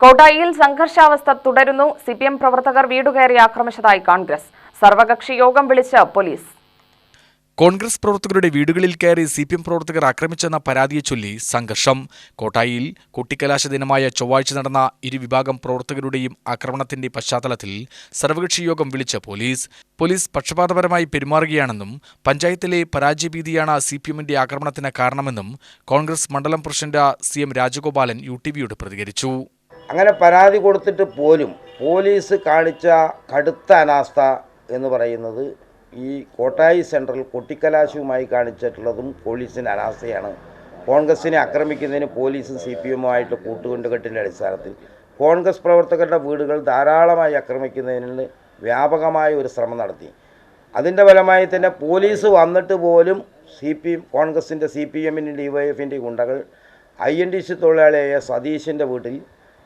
കോട്ടായിയിൽ സംഘർഷാവസ്ഥ തുടരുന്നു. C P M പ്രവർത്തകർ വീടുകയറി ആക്രമിച്ചതായി കോൺഗ്രസ്. സർവകക്ഷി യോഗം വിളിച്ച് പോലീസ്. കോൺഗ്രസ് പ്രവർത്തകരുടെ വീടുകളിൽ കയറി സി പി എം പ്രവർത്തകർ ആക്രമിച്ചെന്ന പരാതിയെ ചൊല്ലി സംഘർഷം. കോട്ടായിൽ കുട്ടിക്കലാശ ദിനമായ ചൊവ്വാഴ്ച നടന്ന ഇരുവിഭാഗം പ്രവർത്തകരുടെയും ആക്രമണത്തിന്റെ പശ്ചാത്തലത്തിൽ സർവകക്ഷി യോഗം വിളിച്ച പോലീസ്. പോലീസ് പക്ഷപാതപരമായി പെരുമാറുകയാണെന്നും പഞ്ചായത്തിലെ പരാജയഭീതിയാണ് സി പി എമ്മിന്റെ ആക്രമണത്തിന് കാരണമെന്നും കോൺഗ്രസ് മണ്ഡലം president C M Rajagopalan U T വിയോട് പ്രതികരിച്ചു. അങ്ങനെ പരാതി കൊടുത്തിട്ട് പോലും പോലീസ് കാണിച്ച കടുത്ത അനാസ്ഥ എന്ന് പറയുന്നത് ഈ കോട്ടായി സെൻട്രൽ കൊട്ടിക്കലാശവുമായി കാണിച്ചിട്ടുള്ളതും പോലീസിന്റെ അനാസ്ഥയാണ്. കോൺഗ്രസിനെ ആക്രമിക്കുന്നതിന് പോലീസും സി പി എമ്മുമായിട്ട് കൂട്ടുകൊണ്ടുകെട്ടിന്റെ അടിസ്ഥാനത്തിൽ കോൺഗ്രസ് പ്രവർത്തകരുടെ വീടുകൾ ധാരാളമായി ആക്രമിക്കുന്നതിന് വ്യാപകമായ ഒരു ശ്രമം നടത്തി. അതിന്റെ ഫലമായി തന്നെ പോലീസ് വന്നിട്ട് പോലും സി പി എം കോൺഗ്രസിന്റെ സി പി എമ്മിന്റെ ഡി വൈ എഫിന്റെ ഗുണ്ടകൾ ഐ എൻ ഡി സി തൊഴിലാളിയായ സതീശിന്റെ വീട്ടിൽ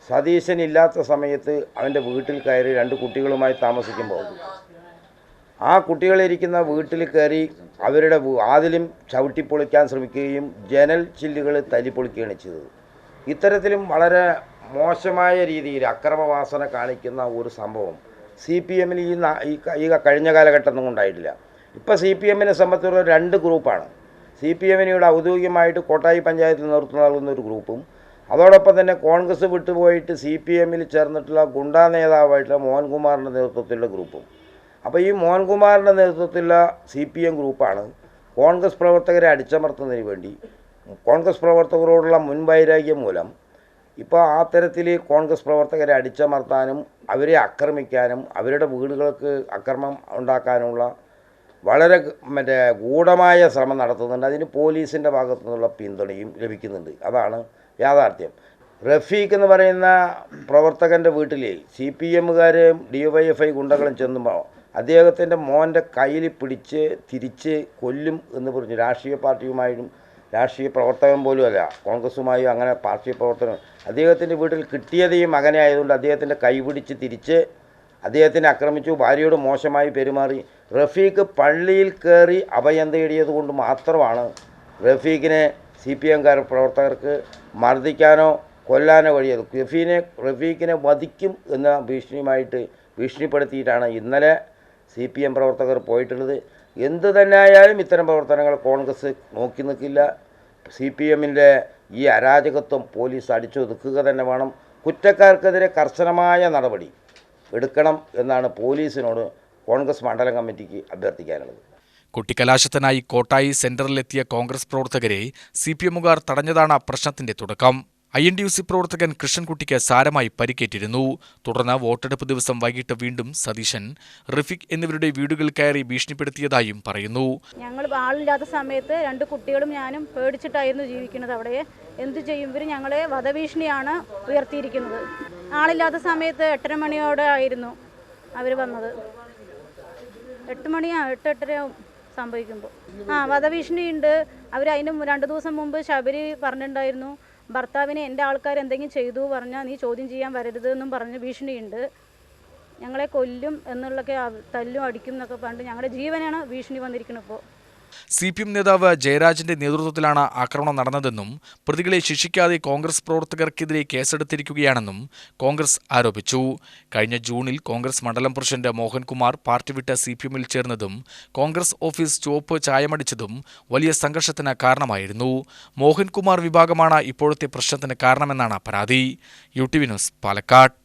സതീശൻ ഇല്ലാത്ത സമയത്ത് അവന്റെ വീട്ടിൽ കയറി രണ്ട് കുട്ടികളുമായി താമസിക്കുമ്പോൾ ആ കുട്ടികളിരിക്കുന്ന വീട്ടിൽ കയറി അവരുടെ ആതിലും ചവിട്ടി പൊളിക്കാൻ ശ്രമിക്കുകയും ജനൽ ചില്ലുകൾ തല്ലിപ്പൊളിക്കുകയാണ് ചെയ്തത്. ഇത്തരത്തിലും വളരെ മോശമായ രീതിയിൽ അക്രമവാസന കാണിക്കുന്ന ഒരു സംഭവം സി പി എമ്മിൽ ഈ ഈ കഴിഞ്ഞ കാലഘട്ടമൊന്നും ഉണ്ടായിട്ടില്ല. ഇപ്പോൾ സി പി എമ്മിനെ സംബന്ധിച്ചുള്ള രണ്ട് ഗ്രൂപ്പാണ്. സി പി എമ്മിനോട് ഔദ്യോഗികമായിട്ട് കോട്ടായി പഞ്ചായത്തിൽ നേതൃത്വം നൽകുന്ന ഒരു ഗ്രൂപ്പും അതോടൊപ്പം തന്നെ കോൺഗ്രസ് വിട്ടുപോയിട്ട് സി പി എമ്മിൽ ചേർന്നിട്ടുള്ള ഗുണ്ടാ നേതാവായിട്ടുള്ള മോഹൻകുമാറിന്റെ നേതൃത്വത്തിലുള്ള ഗ്രൂപ്പും. അപ്പോൾ ഈ മോഹൻകുമാറിന്റെ നേതൃത്വത്തിലുള്ള സി പി എം ഗ്രൂപ്പാണ് കോൺഗ്രസ് പ്രവർത്തകരെ അടിച്ചമർത്തുന്നതിന് വേണ്ടി. കോൺഗ്രസ് പ്രവർത്തകരോടുള്ള മുൻവൈരാഗ്യം മൂലം ഇപ്പോൾ ആ തരത്തിൽ കോൺഗ്രസ് പ്രവർത്തകരെ അടിച്ചമർത്താനും അവരെ ആക്രമിക്കാനും അവരുടെ വീടുകൾക്ക് അക്രമം ഉണ്ടാക്കാനുമുള്ള വളരെ മറ്റേ ഗൂഢമായ ശ്രമം നടത്തുന്നുണ്ട്. അതിന് പോലീസിന്റെ ഭാഗത്തു നിന്നുള്ള പിന്തുണയും ലഭിക്കുന്നുണ്ട്. അതാണ് യാഥാർത്ഥ്യം. റഫീഖ് എന്ന് പറയുന്ന പ്രവർത്തകന്റെ വീട്ടിൽ സി പി എമ്മുകാരും ഡി വൈ എഫ് ഐ ഗുണ്ടകളും ചെന്നുമ്പോൾ അദ്ദേഹത്തിന്റെ മോന്റെ കയ്യിൽ പിടിച്ച് തിരിച്ച് കൊല്ലും എന്ന് പറഞ്ഞു രാഷ്ട്രീയ പാർട്ടിയുമായും രാഷ്ട്രീയ പ്രവർത്തകൻ പോലും അല്ല കോൺഗ്രസുമായും അങ്ങനെ പാർട്ടി പ്രവർത്തനം അദ്ദേഹത്തിന്റെ വീട്ടിൽ കിട്ടിയത് ഈ മകനെ ആയതുകൊണ്ട് അദ്ദേഹത്തിന്റെ കൈ പിടിച്ച് തിരിച്ച് അദ്ദേഹത്തിനെ ആക്രമിച്ചു ഭാര്യയോട് മോശമായി പെരുമാറി. റഫീഖ് പള്ളിയിൽ കയറി അഭയം തേടിയത് കൊണ്ട് മാത്രമാണ് റഫീഖിനെ സി പി എംകാർ പ്രവർത്തകർക്ക് മർദ്ദിക്കാനോ കൊല്ലാനോ കഴിയത് റഫീനെ റഫീഖിനെ വധിക്കും എന്ന ഭീഷണിയുമായിട്ട് ഭീഷണിപ്പെടുത്തിയിട്ടാണ് ഇന്നലെ സി പി എം പ്രവർത്തകർ പോയിട്ടുള്ളത്. എന്തു തന്നെ ആയാലും ഇത്തരം പ്രവർത്തനങ്ങൾ കോൺഗ്രസ് നോക്കി നിൽക്കില്ല. സി പി എമ്മിന്റെ ഈ അരാജകത്വം പോലീസ് അടിച്ചൊതുക്കുക തന്നെ വേണം. കുറ്റക്കാർക്കെതിരെ കർശനമായ നടപടി എടുക്കണം എന്നാണ് പോലീസിനോട് കോൺഗ്രസ് മണ്ഡലം കമ്മിറ്റിക്ക് അഭ്യർത്ഥിക്കാനുള്ളത്. കൊട്ടിക്കലാശത്തിനായി കോട്ടായി സെന്ററിലെത്തിയ കോൺഗ്രസ് പ്രവർത്തകരെ സി പി എമ്മുകാർ തടഞ്ഞതാണ് പ്രശ്നത്തിന്റെ തുടക്കം. I N D U C പ്രവർത്തകൻ കൃഷ്ണൻകുട്ടിക്ക് സാരമായി പരിക്കേറ്റിരുന്നു. തുടർന്ന് വോട്ടെടുപ്പ് ദിവസം വൈകിട്ട് വീണ്ടും സതീശൻ റിഫിക് എന്നിവരുടെ വീടുകൾ കയറി ഭീഷണിപ്പെടുത്തിയതായും പറയുന്നു. ഞങ്ങൾ ആളില്ലാത്ത സമയത്ത് രണ്ട് കുട്ടികളും ഞാനും പേടിച്ചിട്ടായിരുന്നു ജീവിക്കുന്നത് അവിടെ. എന്തു ചെയ്യും? ഇവർ ഞങ്ങളെ വധഭീഷണിയാണ് ഉയർത്തിയിരിക്കുന്നത്. ആളില്ലാത്ത സമയത്ത് എട്ടര മണിയോടെ ആയിരുന്നു അവർ വന്നത്. എട്ട് മണിയാ? എട്ട് എട്ടരയാവും സംഭവിക്കുമ്പോൾ. ആ വധഭീഷണിയുണ്ട്. അവർ അതിന് രണ്ട് ദിവസം മുമ്പ് ശബരി പറഞ്ഞിട്ടുണ്ടായിരുന്നു. ഭർത്താവിനെ എന്റെ ആൾക്കാർ എന്തെങ്കിലും ചെയ്തു പറഞ്ഞാൽ നീ ചോദ്യം ചെയ്യാൻ വരരുത് എന്നും പറഞ്ഞ് ഭീഷണിയുണ്ട്. ഞങ്ങളെ കൊല്ലും എന്നുള്ളൊക്കെ തല്ലും അടിക്കും എന്നൊക്കെ പറഞ്ഞിട്ട് ഞങ്ങളുടെ ജീവനാണ് ഭീഷണി വന്നിരിക്കുന്നത് ഇപ്പോൾ സി പി എം നേതാവ് ജയരാജന്റെ നേതൃത്വത്തിലാണ് ആക്രമണം നടന്നതെന്നും പ്രതികളെ ശിക്ഷിക്കാതെ കോൺഗ്രസ് പ്രവർത്തകർക്കെതിരെ കേസെടുത്തിരിക്കുകയാണെന്നും കോൺഗ്രസ് ആരോപിച്ചു. കഴിഞ്ഞ ജൂണിൽ കോൺഗ്രസ് മണ്ഡലം പ്രസിഡന്റ് മോഹൻകുമാർ പാർട്ടി വിട്ട സി പി എമ്മിൽ ചേർന്നതും കോൺഗ്രസ് ഓഫീസ് ചുവപ്പ് ചായമടിച്ചതും വലിയ സംഘർഷത്തിന് കാരണമായിരുന്നു. മോഹൻകുമാർ വിഭാഗമാണ് ഇപ്പോഴത്തെ പ്രശ്നത്തിന് കാരണമെന്നാണ് പരാതി. U T V news Palakkad.